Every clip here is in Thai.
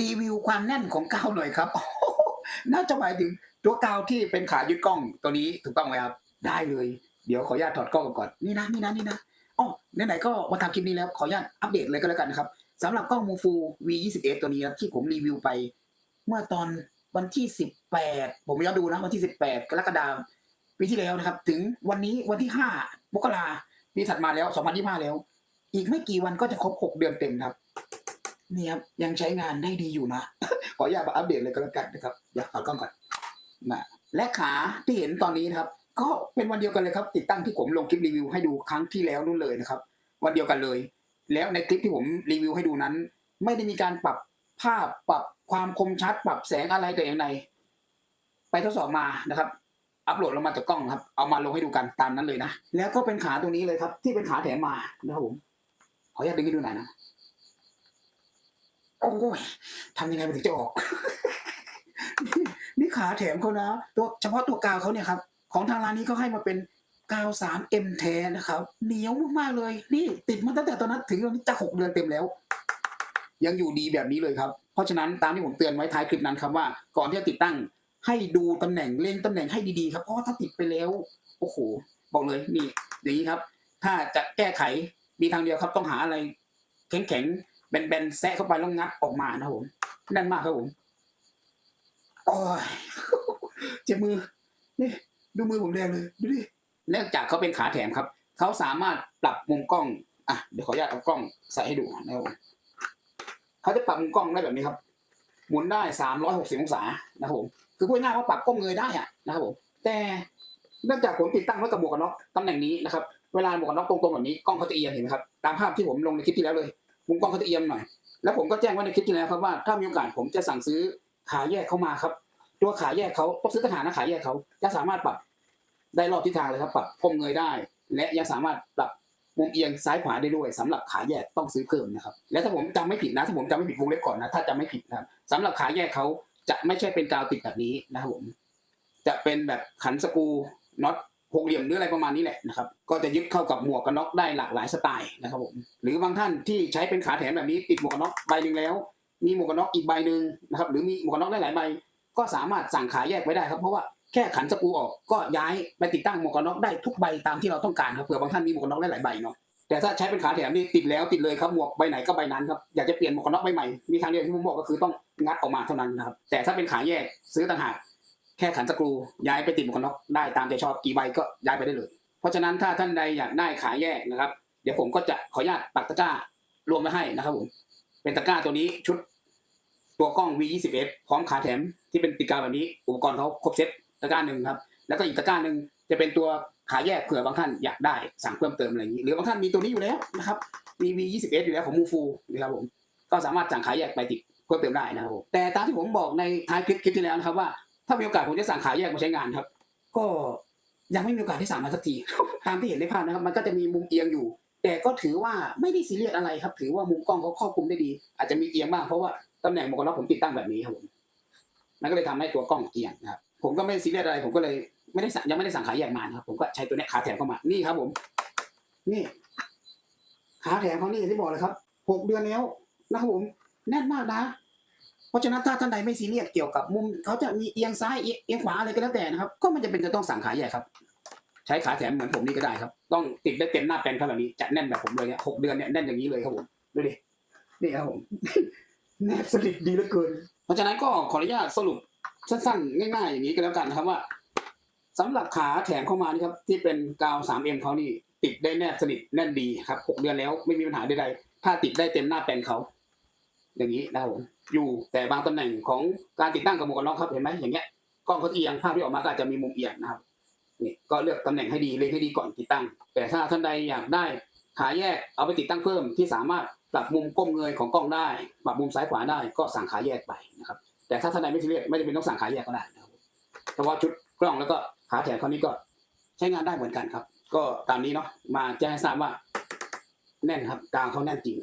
รีวิวความแน่นของกาวหน่อยครับ น่าจะหมายถึงตัวกาวที่เป็นขายึดกล้องตัวนี้ถูกต้องไหมครับ ได้เลย เดี๋ยวขออนุญาตถอดกล้องก่อนนี่นะนี่นะนี่นะอ๋อไหนๆก็มาทำคลิปนี้แล้วขออนุญาตอัปเดตเลยก็แล้วกันนะครับสำหรับกล้องมูฟู V21 ตัวนี้ครับที่ผมรีวิวไป เมื่อตอนวันที่ 18 ผมย้อนดูนะวันที่ 18 กรกฎาคมปีที่แล้วนะครับ ถึงวันนี้วันที่5มกราปีถัดมาแล้ว 2025 แล้ว อีกไม่กี่วันก็จะครบ 6 เดือนเต็มครับ นี่ครับยังใช้งานได้ดีอยู่นะ ขออนุญาตมาอัปเดตเลยก็แล้วกันนะครับเดี๋ยวถอดกล้องก่อนนะและขาที่เห็นตอนนี้นะครับ ก็เป็นวันเดียวกันเลยครับ ติดตั้งที่ผมลงคลิปรีวิวให้ดูครั้งที่แล้วนู่นเลยนะครับ วันเดียวกันเลย แล้วในคลิปที่ผมรีวิวให้ดูนั้น ไม่ได้มีการปรับภาพปรับความคมชัด ปรับแสงอะไรแต่อย่างใดไปทดสอบมานะครับ อัปโหลดลงมาจากกล้องครับ เอามาลงให้ดูกันตามนั้นเลยนะแล้วก็เป็นขาตรงนี้เลยครับ ที่เป็นขาแถมมานะครับผมขออนุญาตดึงให้ดูหน่อยนะ อ้ยทำยังไงมันถึงจะออก นี่ขาแถมเขานะตัวเฉพาะตัวกาวเขาเนี่ยครับ ของทางร้านนี้เขาให้มาเป็นกาว 3M แท้นะครับ เหนียวมากๆเลย นี่ติดมาตั้งแต่ตอนนั้นถึงตอนนี้จะหกเดือนเต็มแล้ว ยังอยู่ดีแบบนี้เลยครับ เพราะฉะนั้นตามที่ผมเตือนไว้ท้ายคลิปนั้นครับว่า ก่อนที่จะติดตั้งให้ดูตำแหน่งเล็งตำแหน่งให้ดีๆครับ เพราะถ้าติดไปแล้ว โอ้โห บอกเลยนี่อย่างนี้ครับ ถ้าจะแก้ไขมีทางเดียวครับ ต้องหาอะไรแข็งๆ แบนๆแซะเข้าไปแล้วงัดออกมานะผมแน่นมากครับผมโอ้ยเจ็บมือนี่ดูมือผมแดงเลยดูดิเนื่องจากเขาเป็นขาแถมครับ เขาสามารถปรับมุมกล้องอะเดี๋ยวขออนุญาตเอากล้องใส่ให้ดูนะครับเขาจะปรับมุมกล้องได้แบบนี้ครับ หมุนได้360อยหกสิบองศานะครับผมคือพูดง่ายว่าปรับก้มเงยได้อะนะครับผมแต่เนื่องจากผมติดตั้งไว้กับหมวกกันน็อกตำแหน่งนี้นะครับ เวลาหมวกกันน็อกตรงๆแบบนี้กล้องเขาจะเอียงเห็นไหมครับตามภาพที่ผมลงในคลิปที่แล้วเลย มุมกล้องเขาจะเอียงหน่อย แล้วผมก็แจ้งไว้ในคลิปที่แล้วครับว่าถ้ามีโอกาสผมจะสั่งซื้อขาแยกเข้ามาครับ ตัวขาแยกเขาต้องซื้อต่างหากนะขาแยกเขาจะสามารถปรับได้รอบทิศทางเลยครับ ปรับก้มเงยได้ และยังสามารถปรับมุมเอียงซ้ายขวาได้ด้วยสำหรับขาแยกต้องซื้อเพิ่มนะครับ และถ้าผมจำไม่ผิดนะถ้าผมจำไม่ผิดวงเล็บก่อนนะถ้าจำไม่ผิดนะครับสำหรับขาแยกเขาจะไม่ใช่เป็นกาวติดแบบนี้นะครับผมจะเป็นแบบขันสกรูน็อต หกเหลี่ยมหรืออะไรประมาณนี้แหละนะครับ ก็จะยึดเข้ากับหมวกกันน็อกได้หลากหลายสไตล์นะครับผมหรือบางท่านที่ใช้เป็นขาแถมแบบนี้ติดหมวกกันน็อกใบหนึ่งแล้ว มีหมวกกันน็อกอีกใบหนึ่งนะครับหรือมีหมวกกันน็อกได้หลายใบ ก็สามารถสั่งขายแยกไว้ได้ครับเพราะว่าแค่ขันสกูออกก็ย้ายไปติดตั้งหมวกกันน็อกได้ทุกใบตามที่เราต้องการครับเผื่อบางท่านมีหมวกกันน็อกได้หลายใบเนาะแต่ถ้าใช้เป็นขาแถมนี่ติดแล้วติดเลยครับหมวกใบไหนก็ใบนั้นครับอยากจะเปลี่ยนหมวกกันน็อกใบใหม่มีทางเดียวที่ผมบอกก็คือต้องงัดออกมาเท่านั้นครับแต่ถ้าเป็นขาแยกซื้อต่างหาก แค่ขันสกรูย้ายไปติดหมวกกันน็อกได้ตามใจชอบกี่ใบก็ย้ายไปได้เลย เพราะฉะนั้นถ้าท่านใดอยากได้ขายแยกนะครับ เดี๋ยวผมก็จะขออนุญาตปักตะกร้ารวมไว้ให้นะครับผมเป็นตะกร้าตัวนี้ชุดตัวกล้อง V21 พร้อมขาแถมที่เป็นติดกาวแบบนี้อุปกรณ์เขาครบเซ็ตตะกร้าหนึ่งครับ แล้วก็อีกตะกร้าหนึ่งจะเป็นตัวขายแยกเผื่อบางท่านอยากได้สั่งเพิ่มเติมอะไรอย่างนี้ หรือบางท่านมีตัวนี้อยู่แล้วนะครับมี V21 อยู่แล้วของมูฟูนะครับผมก็สามารถสั่งขายแยกไปติดเพิ่มเติมได้นะครับผมแต่ตามที่ผมบอกในท้ายคลิปคลิปที่แล้วนะครับว่า ถ้ามีโอกาสผมจะสั่งขาแยกมาใช้งานครับ ก็ยังไม่มีโอกาสที่สั่งมาสักที ตามที่เห็นในภาพนะครับ มันก็จะมีมุมเอียงอยู่ แต่ก็ถือว่าไม่ได้ซีเรียสอะไรครับ ถือว่ามุมกล้องเขาครอบคลุมได้ดี อาจจะมีเอียงบ้างเพราะว่าตำแหน่งหมวกกันน็อกผมติดตั้งแบบนี้ครับผมมันก็เลยทำให้ตัวกล้องเอียงนะครับผมก็ไม่ซีเรียสอะไร ผมก็เลยไม่ได้สั่งยังไม่ได้สั่งขาแยกมานะครับ ผมก็ใช้ตัวเนี้ยขาแถมเข้ามานี่ครับ ผม นี่ ขาแถมเขานี่อย่างที่บอกเลยครับหกเดือนแล้วนะครับผมแน่นมากนะ เพราะฉะนั้นถ้าท่านใดไม่ซีเรียสเกี่ยวกับมุมเขาจะมีเอียงซ้ายเอียงขวาอะไรก็แล้วแต่นะครับ ก็มันจะเป็นจะต้องสั่งขาแยกครับ ใช้ขาแถมเหมือนผมนี่ก็ได้ครับ ต้องติดได้เต็มหน้าแปลนครับแบบนี้จะแน่นแบบผมเลยเนี่ยหกเดือนเนี่ยแน่นอย่างนี้เลยครับผมดูดินี่ครับผมแนบสนิทดีเหลือเกิน เพราะฉะนั้นก็ขออนุญาตสรุปสั้นๆง่ายๆอย่างนี้ก็แล้วกันนะครับว่าสำหรับขาแถมเข้ามานี่ครับ ที่เป็นกาว 3M เขานี่ติดได้แนบสนิทแน่นดีครับหกเดือนแล้วไม่มีปัญหาใดๆถ้าติดได้เต็มหน้าแปลนเขา อย่างนี้นะครับผมอยู่แต่บางตำแหน่งของการติดตั้งกับหมวกกันน็อกครับเห็นไหมอย่างเงี้ยกล้องเขาเอียงภาพที่ออกมาก็อาจจะมีมุมเอียงนะครับนี่ก็เลือกตำแหน่งให้ดีเล็งให้ดีก่อนติดตั้ง แต่ถ้าท่านใดอยากได้ขาแยกเอาไปติดตั้งเพิ่มที่สามารถปรับมุมก้มเงยของกล้องได้ปรับมุมซ้ายขวาได้ก็สั่งขาแยกไปนะครับแต่ถ้าท่านใดไม่ซีเรียสไม่จำเป็นต้องสั่งขาแยกก็ได้นะครับเพาะชุดกล้องแล้วก็ขาแถมเขานี้ก็ใช้งานได้เหมือนกันครับ ก็ตามนี้เนาะมาแจ้งให้ทราบว่า แน่นครับกลางเขาแน่นจริง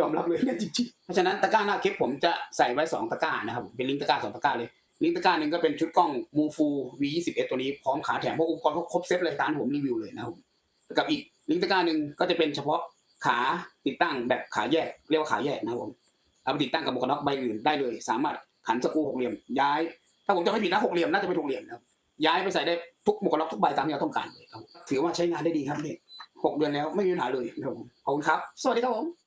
ยอมรับเลยแน่นจริงๆเพราะฉะนั้นตะกร้าหน้าคลิปผมจะใส่ไว้สองตะกร้านะครับเป็นลิงก์ตะกร้าสองตะกร้าเลยลิงก์ตะกร้าหนึ่งก็เป็นชุดกล้องมูฟู V21 ตัวนี้พร้อมขาแถมเพราะอุปกรณ์เขาครบเซตเลยตามที่ผมรีวิวเลยนะครับกับอีกลิงก์ตะกร้าหนึ่งก็จะเป็นเฉพาะขาติดตั้งแบบขาแยก เรียกว่าขาแยกนะครับผมเอาไปติดตั้งกับหมวกกันน็อกใบอื่นได้เลย สามารถขันสกูหกเหลี่ยมย้าย ถ้าผมจะไม่ผิดนะหกเหลี่ยมน่าจะเป็นหกเหลี่ยมนะครับย้ายไปใส่ได้ทุกหมวกกันน็อกทุกใบตามที่เราต้องการเลยครับถือว่าใช้งานได้ดีครับเนี่ยหกเดือนแล้วไม่มีปัญหาเลยครับผมขอบคุณครับ สวัสดีครับผม